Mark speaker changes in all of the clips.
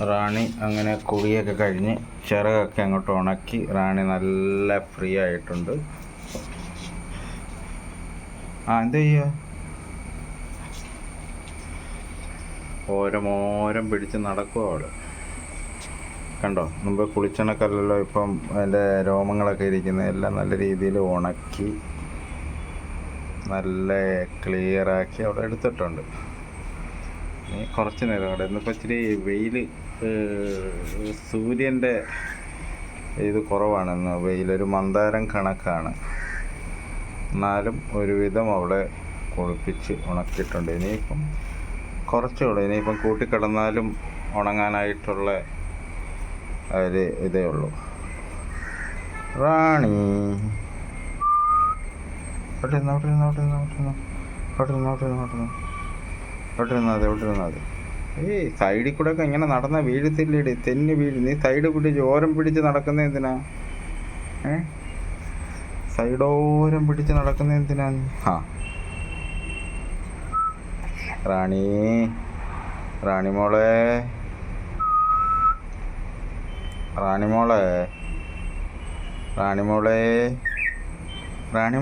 Speaker 1: റാണി അങ്ങനെ കുളിയൊക്കെ കഴിഞ്ഞ് ചിറകൊക്കെ അങ്ങോട്ട് ഉണക്കി റാണി നല്ല ഫ്രീ ആയിട്ടുണ്ട് ആ എന്ത് ചെയ്യുക ഓരമോരം പിടിച്ച് നടക്കുക അവൾ കണ്ടോ? മുമ്പ് കുളിച്ചണക്കല്ലല്ലോ ഇപ്പം അതിന്റെ രോമങ്ങളൊക്കെ ഇരിക്കുന്നത് എല്ലാം നല്ല രീതിയിൽ ഉണക്കി നല്ല ക്ലിയറാക്കി അവിടെ എടുത്തിട്ടുണ്ട്. കുറച്ച് നേരം അവിടെ. ഇന്നിപ്പോൾ ഇച്ചിരി വെയിൽ സൂര്യന്റെ ഇത് കുറവാണെന്ന് വെയിലൊരു മന്ദാരം കണക്കാണ് എന്നാലും ഒരുവിധം അവിടെ കുളിപ്പിച്ച് ഉണക്കിയിട്ടുണ്ട് ഇനിയിപ്പം കുറച്ചേ ഉള്ളൂ ഇനിയിപ്പം കൂട്ടിക്കിടന്നാലും ഉണങ്ങാനായിട്ടുള്ള ഒരു ഇതേ ഉള്ളൂ റാണി അവിടെ ഇരുന്ന് അവിടെ ഇരുന്ന് അവിടെ ഇരുന്ന് അവിടെ ഇരുന്ന് അവിടെ ഇരുന്ന് അവിടെ ഇരുന്ന് അവിടെ അവിടെ ഏയ് സൈഡിൽ കൂടെ ഒക്കെ ഇങ്ങനെ നടന്ന വീഴത്തില്ലേടി. തെന്നി വീഴ്. നീ സൈഡ് പിടിച്ച് ഓരം പിടിച്ച് നടക്കുന്ന എന്തിനാ? ഏ? സൈഡോരം പിടിച്ച് നടക്കുന്ന എന്തിനാ? ആ റാണി. റാണി മോളെ. റാണി മോളെ. റാണി റാണി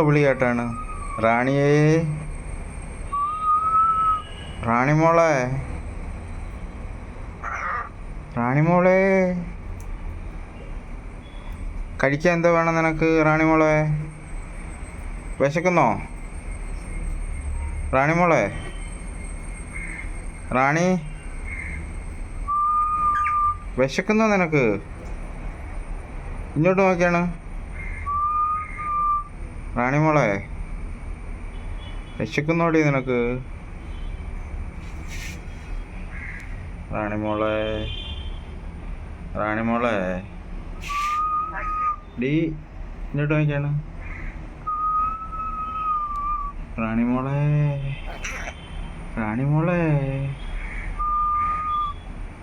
Speaker 1: വിളി കേട്ടാണ്. റാണിയേ. റാണി മോളെ റാണി മോളെ കഴിക്കാൻ എന്താ വേണം നിനക്ക് റാണിമോളെ? വിശക്കുന്നോ? റാണിമോളെ. റാണി. വിശക്കുന്നോ നിനക്ക്? ഇങ്ങോട്ട് നോക്കിയാണ്. റാണിമോളെ വിശക്കുന്നോടി നിനക്ക്. റാണി മോളെ റാണി എന്നിട്ട് ഡീ ഇങ്ങോട്ട് നോക്കിയാണ് റാണി മോളെ റാണി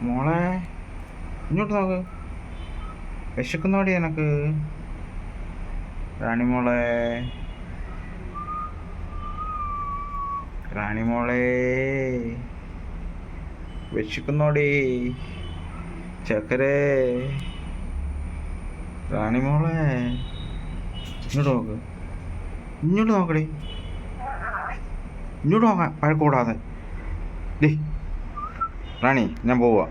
Speaker 1: മോളെ ഇങ്ങോട്ട് നോക്ക്. വിശക്കുന്നോടി എനക്ക് റാണി മോളെ വിശക്കുന്നോടി ചക്കരേ. റാണി മോളെ ഇങ്ങോട്ട് നോക്ക്. ഇങ്ങോട്ട് നോക്കടി. ഇങ്ങോട്ട് നോക്കാം പഴക്കൂടാതെ ഡേ. റാണി ഞാൻ പോവാ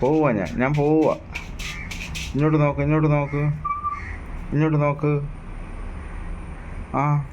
Speaker 1: പോവാ ഞാൻ. ഞാൻ പോവാ ഇങ്ങോട്ട് നോക്ക് ഇങ്ങോട്ട് നോക്ക്. ഇങ്ങോട്ട് നോക്ക്. ആ.